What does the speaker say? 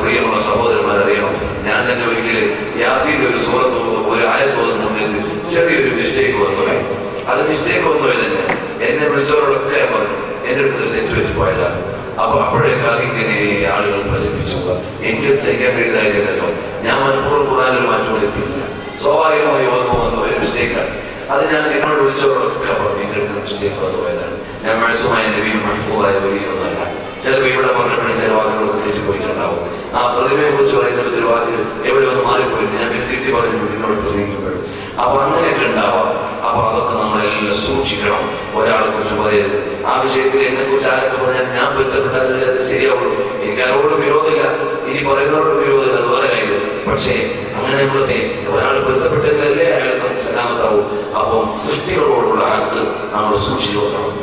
പ്രിയമുള്ള സഹോദരന്മാർ അറിയണം ഞാൻ തന്നെ ഒരിക്കൽ യാസീന്റെ ഒരു സൂറത്ത് ഒരു ആയത്തോന്ന് സമയത്ത് ചെറിയൊരു മിസ്റ്റേക്ക് വന്നു. അത് മിസ്റ്റേക്ക് വന്നു തന്നെ എന്നെ വിളിച്ചവരോടൊക്കെ പറഞ്ഞു. എന്റെ അടുത്ത് തെറ്റ് വെച്ച് പോയതാണ്. അപ്പൊ അപ്പോഴേക്ക് അതിങ്ങനെ ആളുകൾ പ്രചരിപ്പിച്ചു. എനിക്ക് സഹിക്കാൻ കഴിയുന്നതായിരുന്നല്ലോ ഞാൻ മനഃപൂർവം ഖുറാനിൽ മാറ്റം വരുത്തിയില്ല സ്വാഭാവികമായി ഓർമ്മ വന്ന ഒരു മിസ്റ്റേക്കാണ് അത് ഞാൻ എന്നോട് വിളിച്ചവരോടൊക്കെ പറഞ്ഞു എന്റെ അടുത്ത് മിസ്റ്റേക്ക് വന്നു പോയതാണ് ഞാൻ മനസ്സുമായ നബിയും മഹ്ഫൂവായ ആ പ്രതിമയെ കുറിച്ച് പറയുന്ന ഉത്തരവാദിത്തം എവിടെ ഒന്ന് മാറിപ്പോയിട്ട് ഞാൻ വ്യക്തിത്തി പറഞ്ഞു എന്നോട് പ്രസംഗിക്കുമ്പോഴും. അപ്പൊ അങ്ങനെയൊക്കെ ഉണ്ടാവാം. അപ്പൊ അതൊക്കെ നമ്മളെല്ലാം സൂക്ഷിക്കണം. ഒരാളെ കുറിച്ച് പറയരുത്. ആ വിഷയത്തിൽ എന്നെ കുറിച്ച് ആരൊക്കെ പറഞ്ഞാൽ ഞാൻ ബന്ധപ്പെട്ടാലേ അത് ശരിയാവുള്ളൂ. എനിക്ക് ആരോടും വിരോധമില്ല. ഇനി പറയുന്നവരോട് വിരോധമില്ല. അത് വേറെ കാര്യം പക്ഷേ അങ്ങനെ നമ്മളൊക്കെ ഒരാൾ ബന്ധപ്പെട്ടതിലല്ലേ അയാൾ സലാമത്താവും. അപ്പം സൃഷ്ടികളോടുള്ള ആൾക്ക് നമ്മൾ സൂക്ഷിച്ചു നോക്കണം